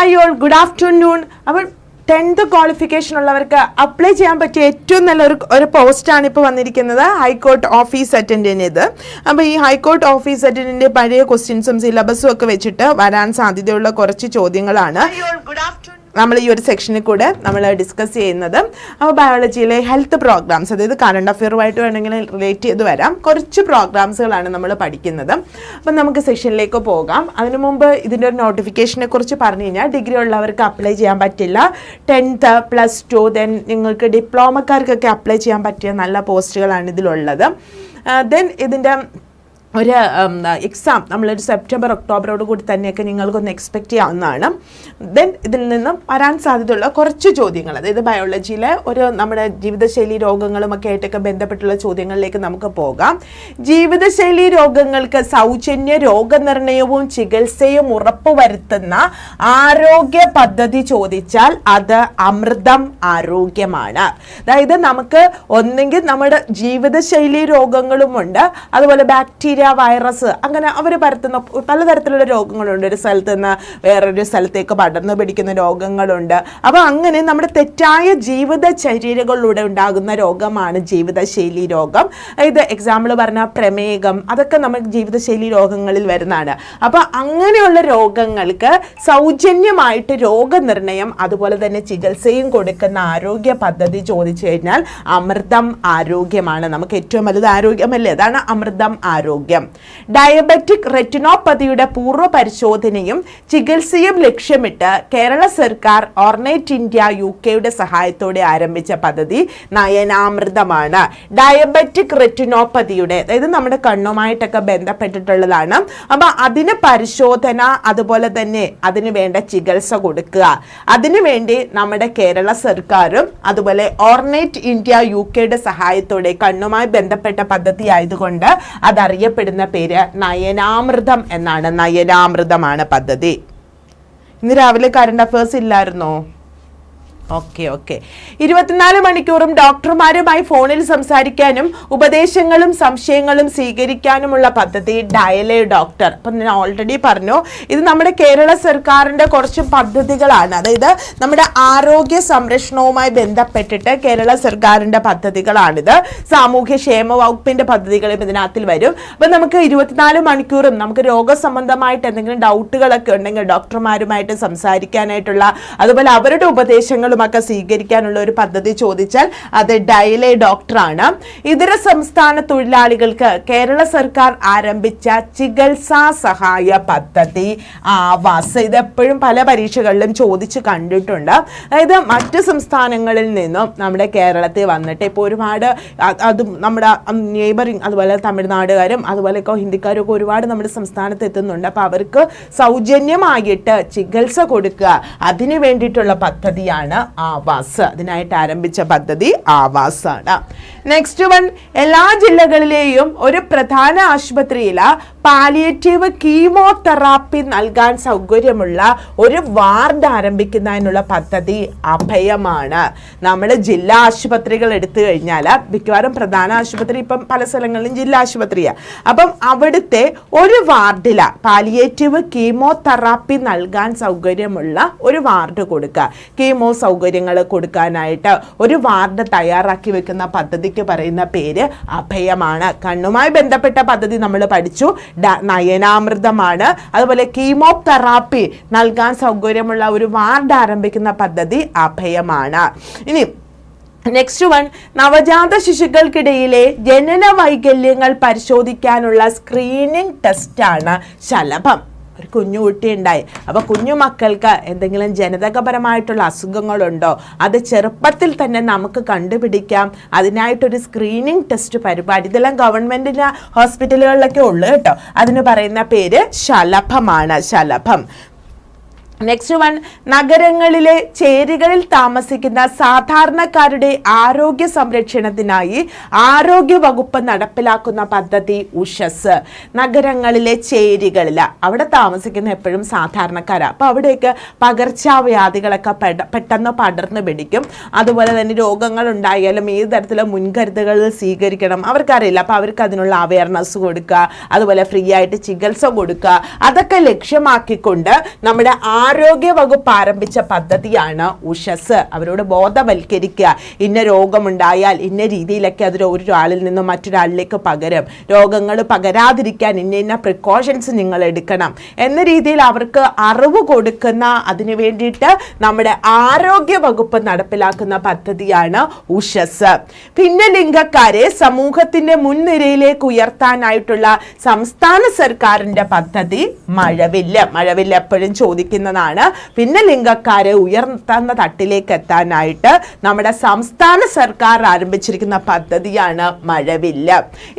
Hi all good afternoon അപ്പോൾ tenth qualification ഉള്ളവർക്ക് apply ചെയ്യാൻ പറ്റിയ ഏറ്റവും നല്ലൊരു ഒരു പോസ്റ്റാണ് ഇപ്പോൾ വന്നിരിക്കുന്നത്. ഹൈക്കോർട്ട് ഓഫീസ് അറ്റൻഡിന്റെത് അപ്പോൾ ഈ ഹൈക്കോർട്ട് ഓഫീസ് അറ്റൻഡിന്റെ പഴയ ക്വസ്റ്റ്യൻസും സിലബസും ഒക്കെ വെച്ചിട്ട് വരാൻ സാധ്യതയുള്ള കുറച്ച് ചോദ്യങ്ങളാണ്. നമ്മൾ ഈ ഒരു സെക്ഷനിൽ കൂടെ നമ്മൾ ഡിസ്കസ് ചെയ്യുന്നത് അപ്പോൾ ബയോളജിയിലെ ഹെൽത്ത് പ്രോഗ്രാംസ് അതായത് കറണ്ട് അഫെയറുമായിട്ട് വേണമെങ്കിൽ റിലേറ്റ് ചെയ്ത് വരാം. കുറച്ച് പ്രോഗ്രാംസുകളാണ് നമ്മൾ പഠിക്കുന്നത്. അപ്പം നമുക്ക് സെഷനിലേക്ക് പോകാം. അതിനു മുമ്പ് ഇതിന്റെ ഒരു നോട്ടിഫിക്കേഷനെ കുറിച്ച് പറഞ്ഞു കഴിഞ്ഞാൽ ഡിഗ്രി ഉള്ളവർക്ക് അപ്ലൈ ചെയ്യാൻ പറ്റില്ല. ടെൻത്ത് പ്ലസ് ടു ദെൻ നിങ്ങൾക്ക് ഡിപ്ലോമക്കാർക്കൊക്കെ അപ്ലൈ ചെയ്യാൻ പറ്റിയ നല്ല പോസ്റ്റുകളാണ് ഇതിലുള്ളത്. ദെൻ ഇതിന്റെ ഒരു എക്സാം നമ്മളൊരു സെപ്റ്റംബർ ഒക്ടോബറോട് കൂടി തന്നെയൊക്കെ നിങ്ങൾക്കൊന്ന് എക്സ്പെക്റ്റ് ചെയ്യാവുന്നതാണ്. ദെൻ ഇതിൽ നിന്നും വരാൻ സാധ്യതയുള്ള കുറച്ച് ചോദ്യങ്ങൾ അതായത് ബയോളജിയിലെ ഒരു നമ്മുടെ ജീവിതശൈലി രോഗങ്ങളുമൊക്കെ ആയിട്ടൊക്കെ ബന്ധപ്പെട്ടുള്ള ചോദ്യങ്ങളിലേക്ക് നമുക്ക് പോകാം. ജീവിതശൈലി രോഗങ്ങൾക്ക് സൗജന്യ രോഗനിർണയവും ചികിത്സയും ഉറപ്പുവരുത്തുന്ന ആരോഗ്യ പദ്ധതി ചോദിച്ചാൽ അത് അമൃതം ആരോഗ്യമാണ്. അതായത് നമുക്ക് ഒന്നെങ്കിൽ നമ്മുടെ ജീവിതശൈലി രോഗങ്ങളുമുണ്ട്. അതുപോലെ ബാക്ടീരിയ വൈറസ്. അങ്ങനെ അവർ പരത്തുന്ന പലതരത്തിലുള്ള രോഗങ്ങളുണ്ട്. ഒരു സ്ഥലത്ത് നിന്ന് വേറൊരു സ്ഥലത്തേക്ക് പടർന്നു പിടിക്കുന്ന രോഗങ്ങളുണ്ട്. അപ്പോൾ അങ്ങനെ നമ്മുടെ തെറ്റായ ജീവിതചര്യകളിലൂടെ ഉണ്ടാകുന്ന രോഗമാണ് ജീവിതശൈലി രോഗം. ഇത് എക്സാമ്പിൾ പറഞ്ഞാൽ പ്രമേഹം അതൊക്കെ നമുക്ക് ജീവിതശൈലി രോഗങ്ങളിൽ വരുന്നതാണ്. അപ്പോൾ അങ്ങനെയുള്ള രോഗങ്ങൾക്ക് സൗജന്യമായിട്ട് രോഗനിർണയം അതുപോലെ തന്നെ ചികിത്സയും കൊടുക്കുന്ന ആരോഗ്യ പദ്ധതി ചോദിച്ചു കഴിഞ്ഞാൽ അമൃതം ആരോഗ്യമാണ്. നമുക്ക് ഏറ്റവും വലുത് ആരോഗ്യമല്ലേ? അതാണ് അമൃതം ആരോഗ്യം. ഡയബറ്റിക് റെറ്റിനോപ്പതിയുടെ പൂർവ പരിശോധനയും ചികിത്സയും ലക്ഷ്യമിട്ട് കേരള സർക്കാർ ഓർണേറ്റ് ഇന്ത്യ യു കെയുടെ സഹായത്തോടെ ആരംഭിച്ച പദ്ധതി നയനാമൃതമാണ്. ഡയബറ്റിക് റെറ്റിനോപ്പതിയുടെ അതായത് നമ്മുടെ കണ്ണുമായിട്ടൊക്കെ ബന്ധപ്പെട്ടിട്ടുള്ളതാണ്. അപ്പൊ അതിന് പരിശോധന അതുപോലെ തന്നെ അതിന് വേണ്ട ചികിത്സ കൊടുക്കുക. അതിനുവേണ്ടി നമ്മുടെ കേരള സർക്കാരും അതുപോലെ ഓർണേറ്റ് ഇന്ത്യ യു കെയുടെ സഹായത്തോടെ കണ്ണുമായി ബന്ധപ്പെട്ട പദ്ധതി ആയതുകൊണ്ട് അതറിയപ്പെടുന്ന പേര് നയനാമൃതം എന്നാണ്. നയനാമൃതമാണ് പദ്ധതി. ഇന്ന് രാവിലെ കറണ്ട് അഫേഴ്സ് ഇല്ലായിരുന്നോ? Okay okay. ഇരുപത്തിനാല് മണിക്കൂറും ഡോക്ടർമാരുമായി ഫോണിൽ സംസാരിക്കാനും ഉപദേശങ്ങളും സംശയങ്ങളും സ്വീകരിക്കാനുമുള്ള പദ്ധതി ഡയലേ ഡോക്ടർ. അപ്പം ഞാൻ ഓൾറെഡി പറഞ്ഞു ഇത് നമ്മുടെ കേരള സർക്കാരിന്റെ കുറച്ച് പദ്ധതികളാണ്. അതായത് നമ്മുടെ ആരോഗ്യ സംരക്ഷണവുമായി ബന്ധപ്പെട്ടിട്ട് കേരള സർക്കാരിന്റെ പദ്ധതികളാണിത്. സാമൂഹ്യ ക്ഷേമ വകുപ്പിന്റെ പദ്ധതികളും ഇതിനകത്തിൽ വരും. അപ്പം നമുക്ക് ഇരുപത്തിനാല് മണിക്കൂറും നമുക്ക് രോഗസംബന്ധമായിട്ട് എന്തെങ്കിലും ഡൗട്ടുകളൊക്കെ ഉണ്ടെങ്കിൽ ഡോക്ടർമാരുമായിട്ട് സംസാരിക്കാനായിട്ടുള്ള അതുപോലെ അവരുടെ ഉപദേശങ്ങളും ഒക്കെ സ്വീകരിക്കാനുള്ള ഒരു പദ്ധതി ചോദിച്ചാൽ അത് ഡൈലെ ഡോക്ടറാണ്. ഇതര സംസ്ഥാന തൊഴിലാളികൾക്ക് കേരള സർക്കാർ ആരംഭിച്ച ചികിത്സാ സഹായ പദ്ധതി ആവാസ്. ഇത് എപ്പോഴും പല പരീക്ഷകളിലും ചോദിച്ച് കണ്ടിട്ടുണ്ട്. അതായത് മറ്റ് സംസ്ഥാനങ്ങളിൽ നിന്നും നമ്മുടെ കേരളത്തിൽ വന്നിട്ട് ഇപ്പോൾ ഒരുപാട് അതും നമ്മുടെ നെയ്ബറിങ് അതുപോലെ തമിഴ്നാടുകാരും അതുപോലെ ഇപ്പോൾ ഹിന്ദിക്കാരും ഒക്കെ ഒരുപാട് നമ്മുടെ സംസ്ഥാനത്ത് എത്തുന്നുണ്ട്. അപ്പോൾ അവർക്ക് സൗജന്യമായിട്ട് ചികിത്സ കൊടുക്കുക അതിനു വേണ്ടിയിട്ടുള്ള പദ്ധതിയാണ് ആവാസ്. അതിനായിട്ട് ആരംഭിച്ച പദ്ധതി ആവാസാണ്. നെക്സ്റ്റ് വൺ എല്ലാ ജില്ലകളിലെയും ഒരു പ്രധാന ആശുപത്രിയിൽ പാലിയേറ്റീവ് കീമോതെറാപ്പി നൽകാൻ സൗകര്യമുള്ള ഒരു വാർഡ് ആരംഭിക്കുന്നതിനുള്ള പദ്ധതി അഭയമാണ്. നമ്മൾ ജില്ലാ ആശുപത്രികൾ എടുത്തു കഴിഞ്ഞാൽ മിക്കവാറും പ്രധാന ആശുപത്രി ഇപ്പം പല സ്ഥലങ്ങളിലും ജില്ലാ ആശുപത്രിയാണ് അപ്പം അവിടുത്തെ ഒരു വാർഡില പാലിയേറ്റീവ് കീമോതെറാപ്പി നൽകാൻ സൗകര്യമുള്ള ഒരു വാർഡ് കൊടുക്കുക. കീമോ സൗകര്യങ്ങൾ കൊടുക്കാനായിട്ട് ഒരു വാർഡ് തയ്യാറാക്കി വെക്കുന്ന പദ്ധതിക്ക് പറയുന്ന പേര് അഭയമാണ്. കണ്ണുമായി ബന്ധപ്പെട്ട പദ്ധതി നമ്മൾ പഠിച്ചു. നയനാമൃതമാണ്. അതുപോലെ കീമോതെറാപ്പി നൽകാൻ സൗകര്യമുള്ള ഒരു വാർഡ് ആരംഭിക്കുന്ന പദ്ധതി അഭയമാണ്. ഇനി നെക്സ്റ്റ് വൺ നവജാത ശിശുക്കൾക്കിടയിലെ ജനന വൈകല്യങ്ങൾ പരിശോധിക്കാനുള്ള സ്ക്രീനിങ് ടെസ്റ്റാണ് ശലഭം. ഒരു കുഞ്ഞു കുട്ടി ഉണ്ടായി അപ്പോൾ കുഞ്ഞു മക്കൾക്ക് എന്തെങ്കിലും ജനിതകപരമായിട്ടുള്ള അസുഖങ്ങളുണ്ടോ? അത് ചെറുപ്പത്തിൽ തന്നെ നമുക്ക് കണ്ടുപിടിക്കാം. അതിനായിട്ടൊരു സ്ക്രീനിങ് ടെസ്റ്റ് പരിപാടി. ഇതെല്ലാം ഗവൺമെന്റിന്റെ ഹോസ്പിറ്റലുകളിലൊക്കെ ഉള്ളു കേട്ടോ. അതിന് പറയുന്ന പേര് ശലഭമാണ്. ശലഭം. നെക്സ്റ്റ് വൺ നഗരങ്ങളിലെ ചേരികളിൽ താമസിക്കുന്ന സാധാരണക്കാരുടെ ആരോഗ്യ സംരക്ഷണത്തിനായി ആരോഗ്യ വകുപ്പ് നടപ്പിലാക്കുന്ന പദ്ധതി ഉഷസ്. നഗരങ്ങളിലെ ചേരികളിൽ അവിടെ താമസിക്കുന്ന എപ്പോഴും സാധാരണക്കാരാണ് അപ്പോൾ അവിടേക്ക് പകർച്ചവ്യാധികളൊക്കെ പെട്ടെന്ന് പടർന്നു പിടിക്കും. അതുപോലെ തന്നെ രോഗങ്ങൾ ഉണ്ടായാലും ഏത് തരത്തിലുള്ള മുൻകരുതലുകൾ സ്വീകരിക്കണം അവർക്കറിയില്ല. അപ്പോൾ അവർക്ക് അതിനുള്ള അവയർനെസ് കൊടുക്കുക. അതുപോലെ ഫ്രീ ആയിട്ട് ചികിത്സ കൊടുക്കുക. അതൊക്കെ ലക്ഷ്യമാക്കിക്കൊണ്ട് നമ്മുടെ ആരോഗ്യ വകുപ്പ് ആരംഭിച്ച പദ്ധതിയാണ് ഉഷസ്. അവരോട് ബോധവൽക്കരിക്കുക. ഇന്ന രോഗമുണ്ടായാൽ ഇന്ന രീതിയിലൊക്കെ അത് ഒരാളിൽ നിന്നും മറ്റൊരാളിലേക്ക് പകരും. രോഗങ്ങൾ പകരാതിരിക്കാൻ ഇന്ന ഇന്ന പ്രിക്കോഷൻസ് നിങ്ങൾ എടുക്കണം. എന്ന രീതിയിൽ അവർക്ക് അറിവ് കൊടുക്കുന്ന അതിനു വേണ്ടിയിട്ട് നമ്മുടെ ആരോഗ്യ വകുപ്പ് നടപ്പിലാക്കുന്ന പദ്ധതിയാണ് ഉഷസ്. ഭിന്നലിംഗക്കാരെ സമൂഹത്തിന്റെ മുൻനിരയിലേക്ക് ഉയർത്താനായിട്ടുള്ള സംസ്ഥാന സർക്കാരിന്റെ പദ്ധതി മഴവില്ല. മഴവില്ല എപ്പോഴും ചോദിക്കുന്നതാണ്. ഭിന്നലിംഗക്കാരെ ഉയർത്തുന്ന തട്ടിലേക്ക് എത്താനായിട്ട് നമ്മുടെ സംസ്ഥാന സർക്കാർ ആരംഭിച്ചിരിക്കുന്ന പദ്ധതിയാണ് മഴവില്ല.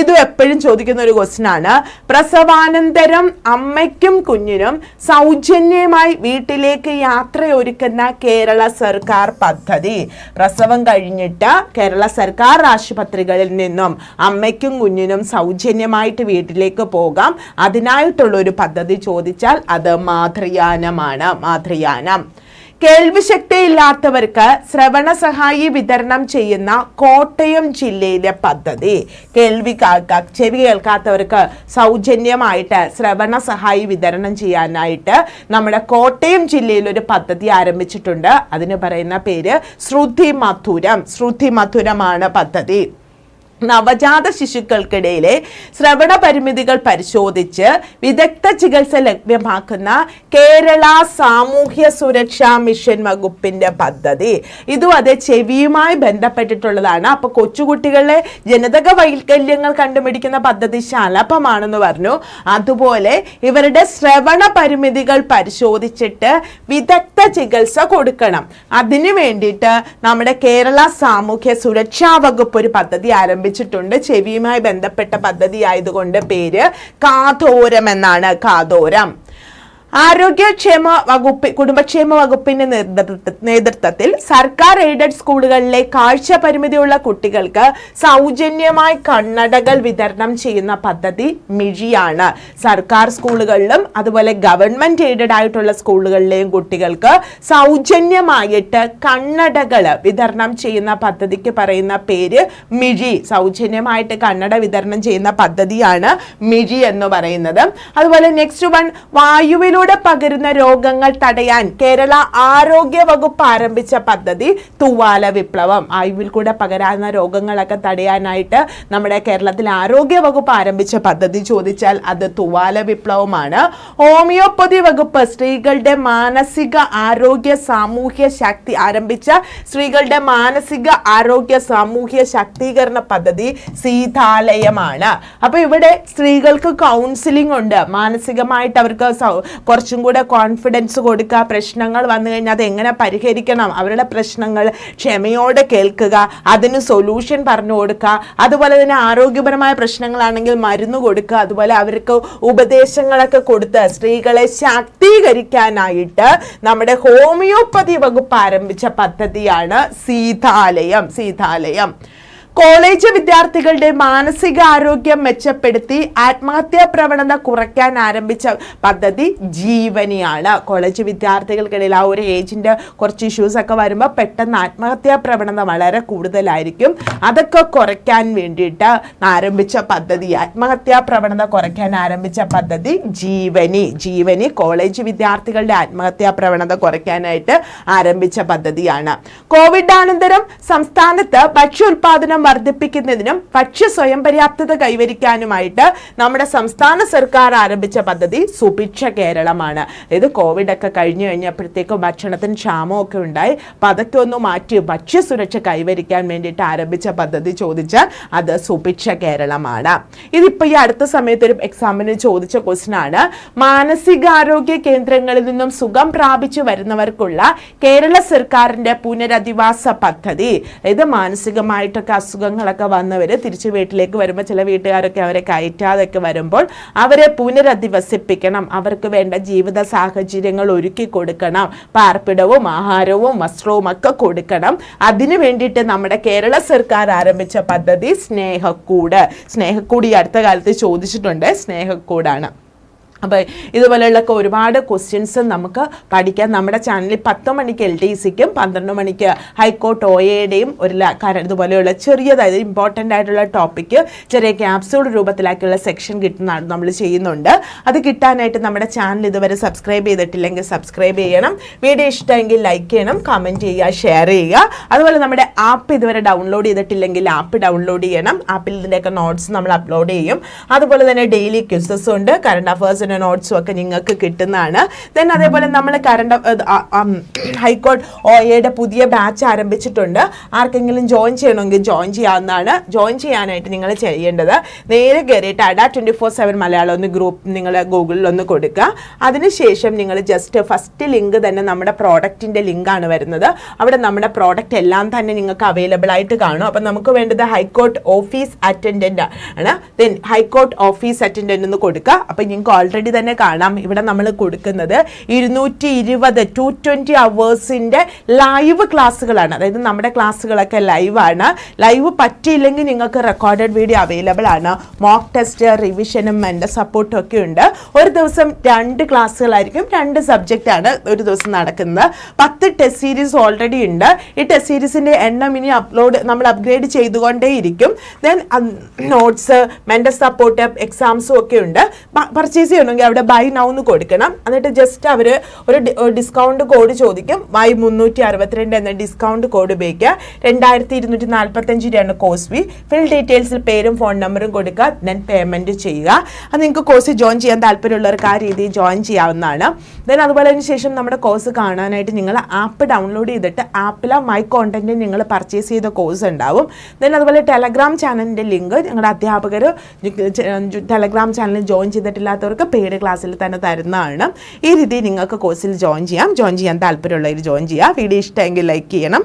ഇത് എപ്പോഴും ചോദിക്കുന്ന ഒരു ക്വസ്റ്റ്യൻ ആണ്. പ്രസവാനന്തരം അമ്മയ്ക്കും കുഞ്ഞിനും സൗജന്യമായി വീട്ടിലേക്ക് യാത്രയൊരുക്കുന്ന കേരള സർക്കാർ പദ്ധതി. പ്രസവം കഴിഞ്ഞിട്ട് കേരള സർക്കാർ ആശുപത്രികളിൽ നിന്നും അമ്മയ്ക്കും കുഞ്ഞിനും സൗജന്യമായിട്ട് വീട്ടിലേക്ക് പോകാം. അതിനായിട്ടുള്ള ഒരു പദ്ധതി ചോദിച്ചാൽ അത് മാതൃയാനമാണ്. മാതൃയാനം കേൾവിശക്തിയില്ലാത്തവർക്ക് ശ്രവണ സഹായി വിതരണം ചെയ്യുന്ന കോട്ടയം ജില്ലയിലെ പദ്ധതി. കേൾവി ചെവി കേൾക്കാത്തവർക്ക് സൗജന്യമായിട്ട് ശ്രവണ സഹായി വിതരണം ചെയ്യാനായിട്ട് നമ്മുടെ കോട്ടയം ജില്ലയിൽ ഒരു പദ്ധതി ആരംഭിച്ചിട്ടുണ്ട്. അതിന് പറയുന്ന പേര് ശ്രുതി മധുരം. ശ്രുതി മധുരമാണ് പദ്ധതി. നവജാത ശിശുക്കൾക്കിടയിലെ ശ്രവണ പരിമിതികൾ പരിശോധിച്ച് വിദഗ്ധ ചികിത്സ ലഭ്യമാക്കുന്ന കേരള സാമൂഹ്യ സുരക്ഷാ മിഷൻ വകുപ്പിന്റെ പദ്ധതി. ഇതും അത് ചെവിയുമായി ബന്ധപ്പെട്ടിട്ടുള്ളതാണ്. അപ്പോൾ കൊച്ചുകുട്ടികളിലെ ജനിതക വൈകല്യങ്ങൾ കണ്ടുപിടിക്കുന്ന പദ്ധതി ശലഭമാണെന്ന് പറഞ്ഞു. അതുപോലെ ഇവരുടെ ശ്രവണ പരിമിതികൾ പരിശോധിച്ചിട്ട് വിദഗ്ധ ചികിത്സ കൊടുക്കണം. അതിനു വേണ്ടിയിട്ട് നമ്മുടെ കേരള സാമൂഹ്യ സുരക്ഷാ വകുപ്പ് ഒരു പദ്ധതി ആരംഭിച്ചു. ആരംഭിച്ചിട്ടുണ്ട് ചെവിയുമായി ബന്ധപ്പെട്ട പദ്ധതി ആയതുകൊണ്ട് പേര് കാതോരം എന്നാണ് കാതോരം. ആരോഗ്യക്ഷേമ വകുപ്പ് കുടുംബക്ഷേമ വകുപ്പിന്റെ നേതൃത്വത്തിൽ സർക്കാർ എയ്ഡഡ് സ്കൂളുകളിലെ കാഴ്ച പരിമിതിയുള്ള കുട്ടികൾക്ക് സൗജന്യമായി കണ്ണടകൾ വിതരണം ചെയ്യുന്ന പദ്ധതി മിഴിയാണ്. സർക്കാർ സ്കൂളുകളിലും അതുപോലെ ഗവൺമെന്റ് എയ്ഡഡ് ആയിട്ടുള്ള സ്കൂളുകളിലെയും കുട്ടികൾക്ക് സൗജന്യമായിട്ട് കണ്ണടകൾ വിതരണം ചെയ്യുന്ന പദ്ധതിക്ക് പറയുന്ന പേര് മിഴി. സൗജന്യമായിട്ട് കണ്ണട വിതരണം ചെയ്യുന്ന പദ്ധതിയാണ് മിഴി എന്ന് പറയുന്നത്. അതുപോലെ നെക്സ്റ്റ് വൺ വായുവിലൂടെ പകരുന്ന രോഗങ്ങൾ തടയാൻ കേരള ആരോഗ്യ വകുപ്പ് ആരംഭിച്ച പദ്ധതി തൂവാല വിപ്ലവം. ആയുവിൽ കൂടെ പകരാവുന്ന രോഗങ്ങളൊക്കെ തടയാനായിട്ട് നമ്മുടെ കേരളത്തിൽ ആരോഗ്യ വകുപ്പ് ആരംഭിച്ച പദ്ധതി ചോദിച്ചാൽ അത് തൂവാല വിപ്ലവമാണ്. ഹോമിയോപ്പതി വകുപ്പ് സ്ത്രീകളുടെ മാനസിക ആരോഗ്യ സാമൂഹ്യ ശക്തി ആരംഭിച്ച സ്ത്രീകളുടെ മാനസിക ആരോഗ്യ സാമൂഹ്യ ശാക്തീകരണ പദ്ധതി സീതാലയമാണ്. അപ്പൊ ഇവിടെ സ്ത്രീകൾക്ക് കൗൺസിലിംഗ് ഉണ്ട്. മാനസികമായിട്ട് അവർക്ക് കുറച്ചും കൂടെ കോൺഫിഡൻസ് കൊടുക്കുക പ്രശ്നങ്ങൾ വന്നു കഴിഞ്ഞാൽ അത് എങ്ങനെ പരിഹരിക്കണം അവരുടെ പ്രശ്നങ്ങൾ ക്ഷമയോടെ കേൾക്കുക അതിന് സൊല്യൂഷൻ പറഞ്ഞു കൊടുക്കുക അതുപോലെ തന്നെ ആരോഗ്യപരമായ പ്രശ്നങ്ങളാണെങ്കിൽ മരുന്ന് കൊടുക്കുക അതുപോലെ അവർക്ക് ഉപദേശങ്ങളൊക്കെ കൊടുത്ത് സ്ത്രീകളെ ശാക്തീകരിക്കാനായിട്ട് നമ്മുടെ ഹോമിയോപ്പതി വകുപ്പ് ആരംഭിച്ച പദ്ധതിയാണ് സീതാലയം സീതാലയം. കോളേജ് വിദ്യാർത്ഥികളുടെ മാനസികാരോഗ്യം മെച്ചപ്പെടുത്തി ആത്മഹത്യാ പ്രവണത കുറയ്ക്കാൻ ആരംഭിച്ച പദ്ധതി ജീവനിയാണ്. കോളേജ് വിദ്യാർത്ഥികൾക്കിടയിൽ ആ ഒരു ഏജിന്റെ കുറച്ച് ഇഷ്യൂസ് ഒക്കെ വരുമ്പോൾ പെട്ടെന്ന് ആത്മഹത്യാ പ്രവണത വളരെ കൂടുതലായിരിക്കും. അതൊക്കെ കുറയ്ക്കാൻ വേണ്ടിയിട്ട് ആരംഭിച്ച പദ്ധതി ആത്മഹത്യാ പ്രവണത കുറയ്ക്കാൻ ആരംഭിച്ച പദ്ധതി ജീവനി. ജീവനി കോളേജ് വിദ്യാർത്ഥികളുടെ ആത്മഹത്യാ പ്രവണത കുറയ്ക്കാനായിട്ട് ആരംഭിച്ച പദ്ധതിയാണ്. കോവിഡാനന്തരം സംസ്ഥാനത്ത് ഭക്ഷ്യോൽപാദനം വർദ്ധിപ്പിക്കുന്നതിനും ഭക്ഷ്യ സ്വയം പര്യാപ്തത കൈവരിക്കാനുമായിട്ട് നമ്മുടെ സംസ്ഥാന സർക്കാർ ആരംഭിച്ച പദ്ധതി സുഭിക്ഷ കേരളമാണ്. അതായത് കോവിഡ് ഒക്കെ കഴിഞ്ഞു കഴിഞ്ഞപ്പോഴത്തേക്കും ഭക്ഷണത്തിന് ക്ഷാമമൊക്കെ ഉണ്ടായി. അപ്പം അതൊക്കെ ഒന്ന് മാറ്റി ഭക്ഷ്യസുരക്ഷ കൈവരിക്കാൻ വേണ്ടിയിട്ട് ആരംഭിച്ച പദ്ധതി ചോദിച്ചാൽ അത് സുഭിക്ഷ കേരളമാണ്. ഇതിപ്പോൾ ഈ അടുത്ത സമയത്ത് ഒരു എക്സാമിന് ചോദിച്ച ക്വസ്റ്റിനാണ് മാനസികാരോഗ്യ കേന്ദ്രങ്ങളിൽ നിന്നും സുഖം പ്രാപിച്ചു വരുന്നവർക്കുള്ള കേരള സർക്കാരിന്റെ പുനരധിവാസ പദ്ധതി. അതായത് മാനസികമായിട്ടൊക്കെ അസുഖങ്ങളൊക്കെ വന്നവർ തിരിച്ച് വീട്ടിലേക്ക് വരുമ്പോൾ ചില വീട്ടുകാരൊക്കെ അവരെ കയറ്റാതൊക്കെ വരുമ്പോൾ അവരെ പുനരധിവസിപ്പിക്കണം. അവർക്ക് വേണ്ട ജീവിത സാഹചര്യങ്ങൾ ഒരുക്കി കൊടുക്കണം. പാർപ്പിടവും ആഹാരവും വസ്ത്രവും ഒക്കെ കൊടുക്കണം. അതിനു വേണ്ടിയിട്ട് നമ്മുടെ കേരള സർക്കാർ ആരംഭിച്ച പദ്ധതി സ്നേഹക്കൂട്. സ്നേഹക്കൂട് ഈ അടുത്ത കാലത്ത് ചോദിച്ചിട്ടുണ്ട്. സ്നേഹക്കൂടാണ്. അപ്പോൾ ഇതുപോലെയുള്ളൊക്കെ ഒരുപാട് ക്വസ്റ്റ്യൻസ് നമുക്ക് പഠിക്കാം. നമ്മുടെ ചാനലിൽ പത്ത് മണിക്ക് എൽ ടി സിക്കും പന്ത്രണ്ട് മണിക്ക് ഹൈക്കോർട്ട് ഒ എയുടെയും ഒരു കാരണം ഇതുപോലെയുള്ള ചെറിയതായത് ഇമ്പോർട്ടന്റ് ആയിട്ടുള്ള ടോപ്പിക്ക് ചെറിയ ക്യാപ്സൂൾ രൂപത്തിലാക്കിയുള്ള സെക്ഷൻ കിട്ടുന്നതാണ് നമ്മൾ ചെയ്യുന്നുണ്ട്. അത് കിട്ടാനായിട്ട് നമ്മുടെ ചാനൽ ഇതുവരെ സബ്സ്ക്രൈബ് ചെയ്തിട്ടില്ലെങ്കിൽ സബ്സ്ക്രൈബ് ചെയ്യണം. വീഡിയോ ഇഷ്ടമെങ്കിൽ ലൈക്ക് ചെയ്യണം കമന്റ് ചെയ്യുക ഷെയർ ചെയ്യുക. അതുപോലെ നമ്മുടെ ആപ്പ് ഇതുവരെ ഡൗൺലോഡ് ചെയ്തിട്ടില്ലെങ്കിൽ ആപ്പ് ഡൗൺലോഡ് ചെയ്യണം. ആപ്പിൽ ഇതിന്റെയൊക്കെ നോട്ട്സ് നമ്മൾ അപ്ലോഡ് ചെയ്യും. അതുപോലെ തന്നെ ഡെയിലി ക്വിസസ് ഉണ്ട്. കറണ്ട് അഫയേഴ്സിന്റെ നോട്ട്സും ഒക്കെ നിങ്ങൾക്ക് കിട്ടുന്നതാണ്. ദെൻ അതേപോലെ നമ്മൾ കറണ്ട് ഹൈക്കോർട്ട് ഒ എയുടെ പുതിയ ബാച്ച് ആരംഭിച്ചിട്ടുണ്ട്. ആർക്കെങ്കിലും ജോയിൻ ചെയ്യണമെങ്കിൽ ജോയിൻ ചെയ്യാവുന്നതാണ്. ജോയിൻ ചെയ്യാനായിട്ട് നിങ്ങൾ ചെയ്യേണ്ടത് നേരെ കയറിയിട്ട് Adda twenty four seven Malayalam ഒന്ന് ഗ്രൂപ്പ് നിങ്ങൾ ഗൂഗിളിൽ ഒന്ന് കൊടുക്കുക അതിനുശേഷം നിങ്ങൾ ജസ്റ്റ് ഫസ്റ്റ് ലിങ്ക് തന്നെ നമ്മുടെ പ്രോഡക്റ്റിന്റെ ലിങ്കാണ് വരുന്നത്. അവിടെ നമ്മുടെ പ്രോഡക്റ്റ് എല്ലാം തന്നെ നിങ്ങൾക്ക് അവൈലബിൾ ആയിട്ട് കാണും. അപ്പം നമുക്ക് വേണ്ടത് ഹൈക്കോർട്ട് ഓഫീസ് അറ്റൻഡന്റ് ആണ്. Then high court office attendant എന്ന് കൊടുക്കുക അപ്പം നിങ്ങൾക്ക് ഓൾറെഡി തന്നെ കാണാം ഇവിടെ നമ്മൾ കൊടുക്കുന്നത് ഇരുന്നൂറ്റി ഇരുപത് ടു ട്വന്റി അവേഴ്സിന്റെ ലൈവ് ക്ലാസ്സുകളാണ്. അതായത് നമ്മുടെ ക്ലാസ്സുകളൊക്കെ ലൈവാണ് ലൈവ് പറ്റിയില്ലെങ്കിൽ നിങ്ങൾക്ക് റെക്കോർഡഡ് വീഡിയോ അവൈലബിൾ ആണ്. മോക്ക് ടെസ്റ്റ് റിവിഷനും മെന്റൽ സപ്പോർട്ടും ഒക്കെ ഉണ്ട്. ഒരു ദിവസം രണ്ട് ക്ലാസ്സുകളായിരിക്കും രണ്ട് സബ്ജക്റ്റ് ആണ് ഒരു ദിവസം നടക്കുന്നത്. പത്ത് ടെസ്റ്റ് സീരീസ് ഓൾറെഡി ഉണ്ട്. ഈ ടെസ്റ്റ് സീരീസിന്റെ എണ്ണം ഇനി അപ്ലോഡ് നമ്മൾ അപ്ഗ്രേഡ് ചെയ്തുകൊണ്ടേയിരിക്കും. ദെൻ നോട്ട്സ് മെന്റൽ സപ്പോർട്ട് എക്സാംസും ഒക്കെ ഉണ്ട്. പർച്ചേസ് ചെയ്യണമെങ്കിൽ അവിടെ ബൈ നൗ എന്ന് കൊടുക്കണം. എന്നിട്ട് ജസ്റ്റ് അവർ ഒരു ഡിസ്കൗണ്ട് കോഡ് ചോദിക്കും. വൈ മുന്നൂറ്റി അറുപത്തിരണ്ട് എന്ന ഡിസ്കൗണ്ട് കോഡ് ഉപയോഗിക്കുക. രണ്ടായിരത്തി ഇരുന്നൂറ്റി നാൽപ്പത്തഞ്ച് രൂപയാണ് കോഴ്സ് ഫീ ഫിൽ ഡീറ്റെയിൽസിൽ പേരും ഫോൺ നമ്പറും കൊടുക്കുക. ദെൻ പേയ്മെന്റ് ചെയ്യുക. അത് നിങ്ങൾക്ക് കോഴ്സ് ജോയിൻ ചെയ്യാൻ താല്പര്യമുള്ളവർക്ക് ആ രീതിയിൽ ജോയിൻ ചെയ്യാവുന്നതാണ്. ദെൻ അതുപോലെ അതിന് ശേഷം നമ്മുടെ കോഴ്സ് കാണാനായിട്ട് നിങ്ങൾ ആപ്പ് ഡൗൺലോഡ് ചെയ്തിട്ട് ആപ്പിലെ മൈ കോണ്ടന്റ് നിങ്ങൾ പർച്ചേസ് ചെയ്ത കോഴ്സ് ഉണ്ടാവും. ദെൻ അതുപോലെ ടെലഗ്രാം ചാനലിന്റെ ലിങ്ക് ഞങ്ങളുടെ അധ്യാപകർ ടെലഗ്രാം ചാനലിൽ ജോയിൻ ചെയ്തിട്ടില്ലാത്തവർക്ക് പെയ്ഡ് ക്ലാസ്സിൽ തന്നെ തരുന്നതാണ്. ഈ രീതിയിൽ നിങ്ങൾക്ക് കോഴ്സിൽ ജോയിൻ ചെയ്യാം. ജോയിൻ ചെയ്യാൻ താല്പര്യമുള്ളവർ ജോയിൻ ചെയ്യുക. വീഡിയോ ഇഷ്ടമെങ്കിൽ ലൈക്ക് ചെയ്യണം.